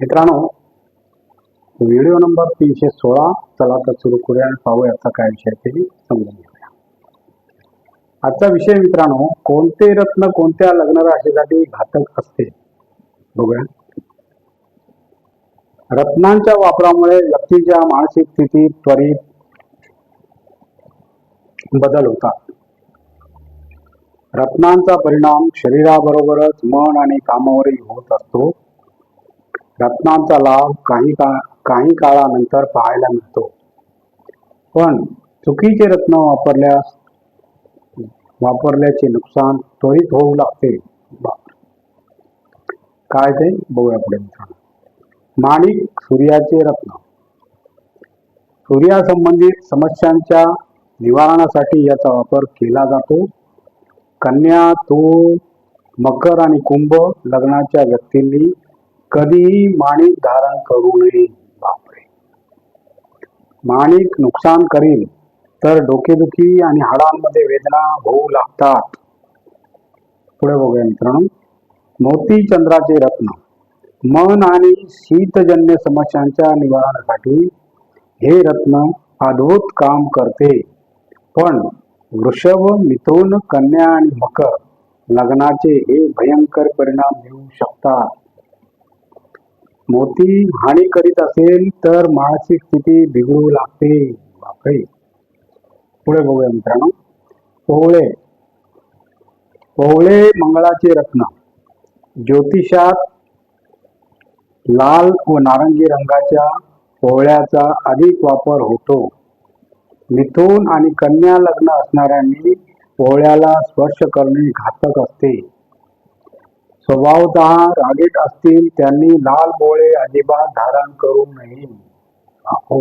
मित्रांनो video number तीनशे सोळा. चला तर सुरू करूया आणि पाहूया आजचा काय विषय ते समजून घेऊया. आजचा विषय मित्रांनो कोणते रत्न कोणत्या लग्न राशीसाठी घातक असते? बघूया. रत्नांच्या वापरामुळे व्यक्तीच्या मानसिक स्थितीत त्वरित बदल होतात. रत्नांचा परिणाम शरीराबरोबरच मन आणि कामावरही होत असतो. रत्नांचा लाभ काही का काही काळानंतर पाहायला मिळतो. पण चुकीचे रत्न वापरल्यास वापरल्याचे नुकसान त्वरित होऊ लागते. काय ते? बघूया पुढे मित्रांनो. माणिक सूर्याचे रत्न. सूर्यासंबंधित समस्यांच्या निवारणासाठी याचा वापर केला जातो. कन्या तो मकर आणि कुंभ लग्नाच्या व्यक्तींनी कधीही माणिक धारण करू नये. बापरे. माणिक नुकसान करील तर डोकेदुखी आणि हाडांमध्ये वेदना होऊ लागतात. पुढे बघूया मित्रांनो. मोती चंद्राचे रत्न. मन आणि शीतजन्य समस्यांच्या निवारणासाठी हे रत्न अद्भुत काम करते. पण वृषभ मिथुन कन्या आणि मकर लग्नाचे हे भयंकर परिणाम येऊ शकतात. मोती हानी करीत असेल तर मानसिक स्थिती बिघडू लागते. बापरे. पुढे बघूया मित्रांनो. पोवळे पोवळे मंगळाचे रत्न. ज्योतिषात लाल व नारंगी रंगाच्या पोवळ्याचा अधिक वापर होतो. मिथून आणि कन्या लग्न असणाऱ्यांनी पोवळ्याला स्पर्श करणे घातक असते. स्वभावतः रागीट असतील त्यांनी लाल बोळे अजिबात धारण करू नये. हो.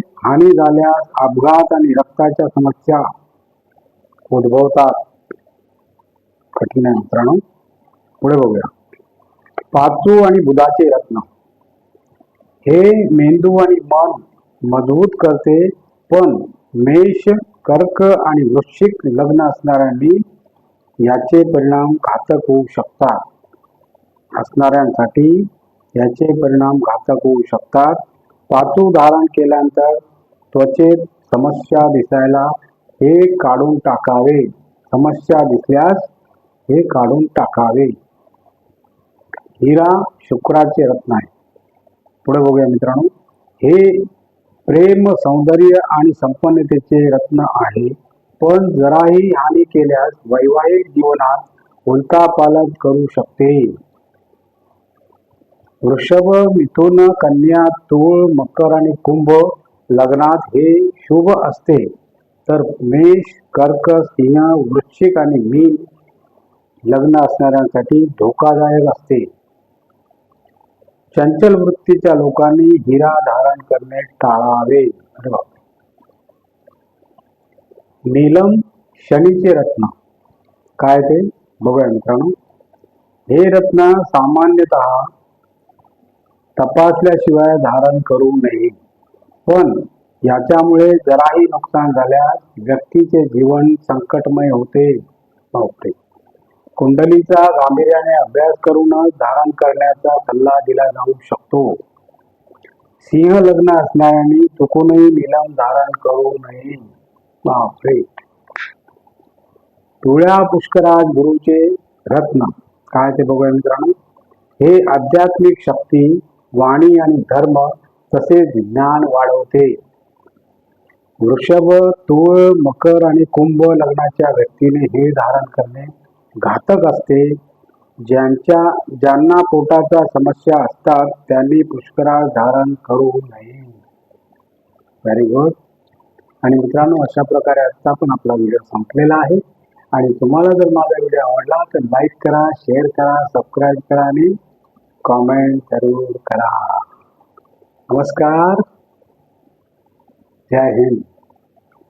हानी झाल्यास अपघात आणि रक्ताच्या समस्या उद्भवतात. कठीण आहे मित्रांनो. पुढे बघूया. पाचू आणि बुधाचे रत्न. हे मेंदू आणि मन मजबूत करते पण मेष कर्क आणि वृश्चिक लग्न असणाऱ्यांनी याचे परिणाम घातक होऊ शकतात. असणाऱ्यांसाठी याचे परिणाम घातक होऊ शकतात. पाचू धारण केल्यानंतर त्वचेत समस्या दिसायला हे काढून टाकावे. समस्या दिसल्यास हे काढून टाकावे. हिरा शुक्राचे रत्न आहे. पुढे बघूया मित्रांनो. हे प्रेम सौंदर्य आणि संपन्नतेचे रत्न आहे. पण जराही हानी केल्यास वैवाहिक जीवनात उलटापालट करू शकते. वृषभ मिथुन कन्या तूळ मकर आणि कुंभ लग्नात हे शुभ असते. तर मेष कर्क सिंह वृश्चिक आणि मीन लग्न असणाऱ्यांसाठी धोकादायक असते. चंचल वृत्तीच्या लोकांनी हिरा धारण करणे टाळावे. अरे बापरे. नीलम शनीचे रत्न. काय ते? बघूया मित्रांनो. हे रत्न सामान्यतः तपासल्याशिवाय धारण करू नये. पण याच्यामुळे जराही नुकसान झाल्यास व्यक्तीचे जीवन संकटमय होते. नव्हते कुंडलीचा गांभीर्याने अभ्यास करूनच धारण करण्याचा सल्ला दिला जाऊ शकतो. सिंह लग्न असणाऱ्यांनी चुकूनही निलम धारण करू नये. बापरे. पिवळ्या पुष्कराज गुरुचे रत्न. काय ते बघूया मित्रांनो? हे आध्यात्मिक शक्ती वाणी आणि धर्म तसेच ज्ञान वाढवते. वृषभ तूळ मकर आणि कुंभ लग्नाच्या व्यक्तीने हे धारण करणे घातक असते. ज्यांच्या ज्यांना पोटाच्या समस्या असतात त्यांनी पुष्कराज धारण करू नये. व्हेरी गुड आणि मित्रांनो अशा प्रकारे आजचा पण आपला व्हिडिओ संपलेला आहे. आणि तुम्हाला जर माझा व्हिडिओ आवडला तर लाईक करा शेअर करा सबस्क्राईब करा आणि कॉमेंट जरूर करा. नमस्कार. जय हिंद.